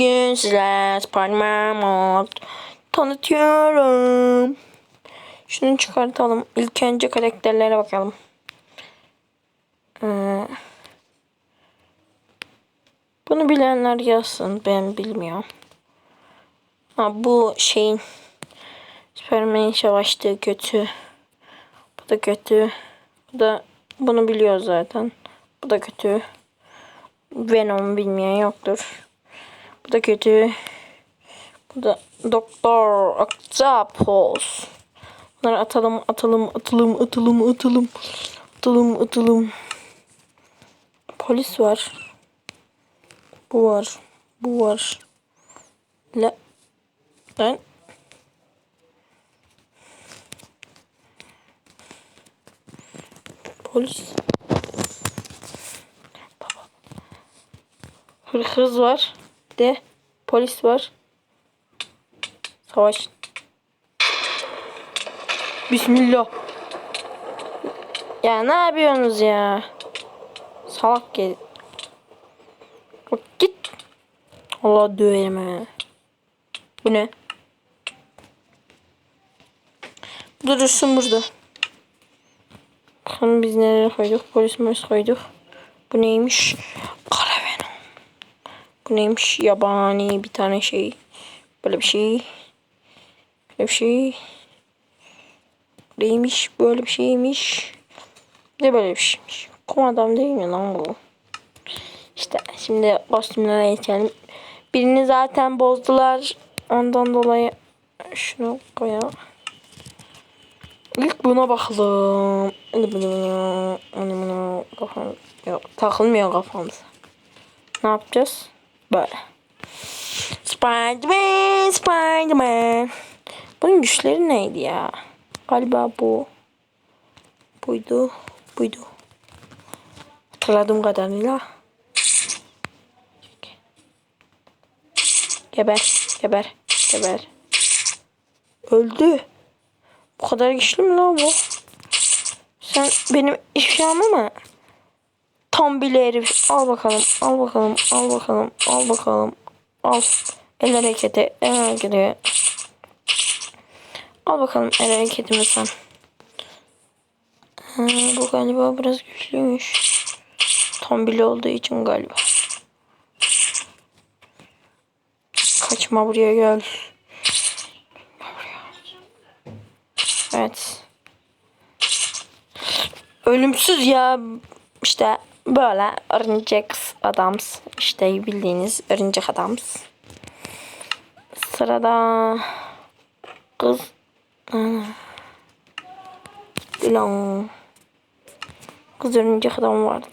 Bugün sizler Spider-Man mod tanıtıyorum. Şunu çıkartalım. İlk önce karakterlere bakalım. Ee, bunu bilenler yazsın. Ben bilmiyorum. Ha, bu şeyin Superman'in savaştığı kötü. Bu da kötü. Bu da bunu biliyor zaten. Bu da kötü. Venom bilmeyen yoktur. Bu da kötü. Bu da Doktor Octopus. Bunları atalım, atalım, atalım, atalım, atalım. Atalım, atalım. Polis var. Bu var. Bu var. La. Lan. Polis. Hırsız var. De polis var. Savaş. Bismillah. Ya ne yapıyorsunuz ya? Salak gel. Git. Allah döverim ha. Bu ne? Durursun burada. Bakalım biz nereye koyduk? Polis polis koyduk. Bu neymiş? Neymiş? Yabani bir tane şey. Böyle bir şey. Böyle bir şey. Neymiş? Böyle bir şeymiş. Ne böyle bir şeymiş? Kum adam değil mi lan bu? İşte şimdi kostümlere geçelim. Birini zaten bozdular. Ondan dolayı şunu koyalım. İlk buna bakalım. Kafam yok takılmıyor kafamıza. Ne yapacağız? Böyle. Spiderman, Spiderman. Bunun güçleri neydi ya? Galiba bu. Buydu. Buydu. Hatırladığım kadarıyla. Geber, geber, geber. Öldü. Bu kadar güçlü mü lan bu? Sen benim ifşamı mı? Tam bile herif. Al bakalım, al bakalım, al bakalım, al bakalım. Al. El hareketi, el hareketi. Al bakalım el hareketimi sen. Ha, bu galiba biraz güçlüymüş. Tam bile olduğu için galiba. Kaçma buraya gel. Evet. Ölümsüz ya. İşte böyle örümcek adams. İşte bildiğiniz örümcek adams. Sırada kız. Dilan. Kız örümcek adam vardı.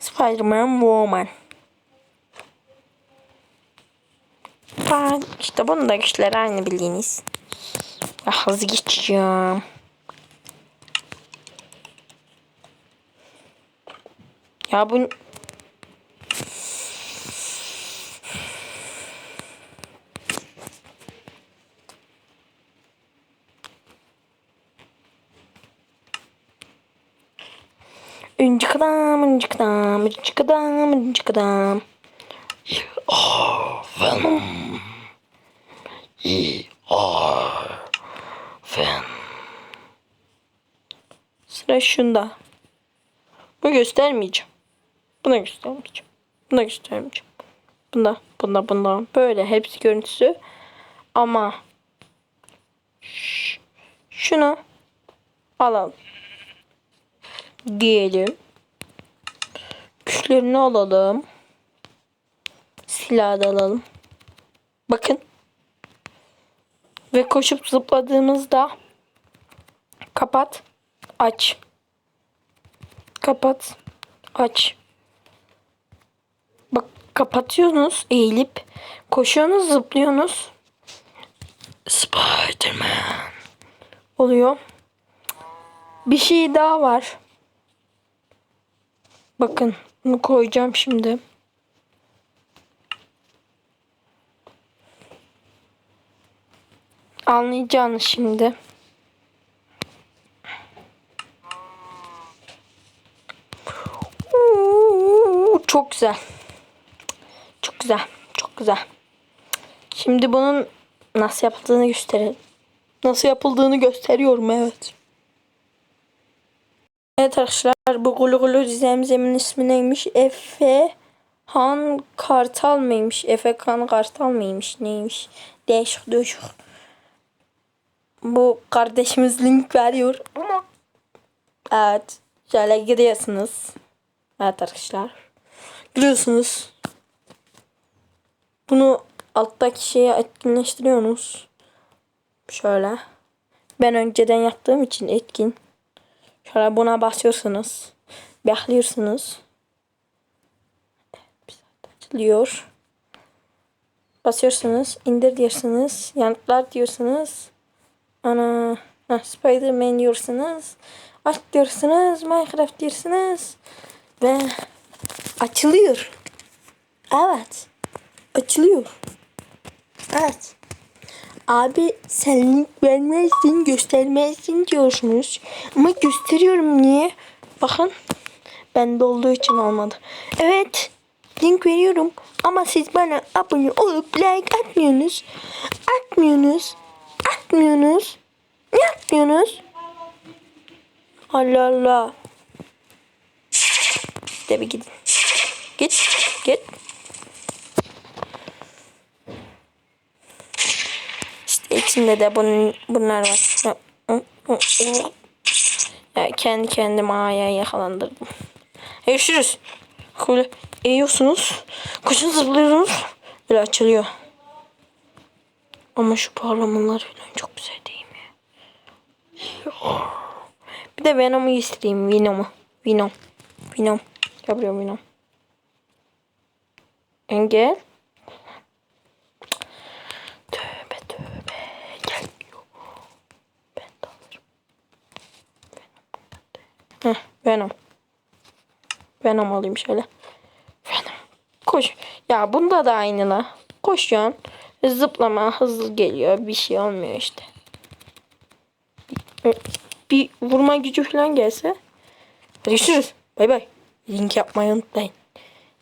Spider-Man Woman. İşte bunun da güçleri aynı bildiğiniz. Ah, hızlı geçeceğim. Ya bu Öncük adam, öncük adam, öncük adam, öncük adam. Venom. Şunda. Bu göstermeyeceğim. Buna göstermeyeceğim. Buna göstermeyeceğim. Bunda, bunda, bunda. Böyle hepsi görüntüsü. Ama şunu alalım. Giyelim. Güçlerini alalım. Silahı da alalım. Bakın. Ve koşup zıpladığımızda kapat, aç. Kapat, aç. Bak kapatıyorsunuz eğilip koşuyorsunuz, zıplıyorsunuz. Spider-Man. Oluyor. Bir şey daha var. Bakın bunu koyacağım şimdi. Anlayacağınız şimdi. Çok güzel. Çok güzel. Çok güzel. Şimdi bunun nasıl yapıldığını gösterelim. Nasıl yapıldığını gösteriyorum evet. Evet arkadaşlar bu gulu gulu zemzemin ismi neymiş? Efe Han Kartal mıymış? Efe Han Kartal mıymış? Neymiş? Değişik değişik. Bu kardeşimiz link veriyor. Ama evet. Şöyle gidiyorsunuz. Evet arkadaşlar. Giriyorsunuz. Bunu alttaki şeye etkinleştiriyorsunuz. Şöyle. Ben önceden yaptığım için etkin. Şöyle buna basıyorsunuz. Bekliyorsunuz. Saat açılıyor. Basıyorsunuz. indir diyorsunuz. Yanıtlar diyorsunuz. Ana. Heh, Spider-Man diyorsunuz. Aç diyorsunuz. Minecraft diyorsunuz. Ve açılıyor. Evet. Açılıyor. Evet. Abi sen link vermezsin, göstermezsin diyorsunuz. Ama gösteriyorum niye? Bakın. Bende olduğu için olmadı. Evet. Link veriyorum. Ama siz bana abone olup like atmıyorsunuz. Atmıyorsunuz. Atmıyorsunuz. Ne atmıyorsunuz? Allah Allah. De bir gidin. Git. Git. İşte içinde de bunun, bunlar var. Ya kendi kendime aya yakalandırdım. Görüşürüz. Böyle eğiyorsunuz. Kuşun zıplıyorsunuz. Böyle açılıyor. Ama şu parlamalar falan çok güzel değil mi? Bir de Venom'u isteyeyim. Venom'u. Venom. Venom. Buraya Venom. Engel. Tövbe tövbe. Gelmiyor. Ben de alırım. Heh, Venom. Venom alayım şöyle. Venom. Koş. Ya bunda da aynı la. Koşuyorsun. Zıplama hızlı geliyor. Bir şey olmuyor işte. Bir vurma gücü falan gelse. Hadi görüşürüz. Bay bay. Link yapmayı unutmayın.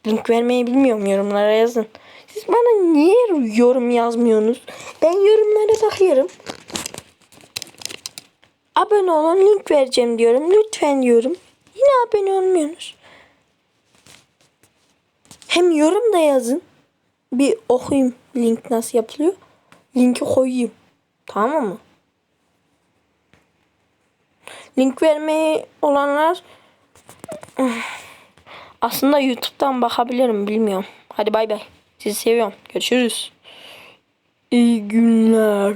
Link vermeyi bilmiyorum yorumlara yazın. Siz bana niye yorum yazmıyorsunuz? Ben yorumlara bakıyorum. Abone olun link vereceğim diyorum. Lütfen diyorum. Yine abone olmuyorsunuz. Hem yorum da yazın. Bir okuyayım link nasıl yapılıyor. Linki koyayım. Tamam mı? Link vermeyi olanlar aslında YouTube'dan bakabilirim bilmiyorum. Hadi bay bay. Sizi seviyorum. Görüşürüz. İyi günler.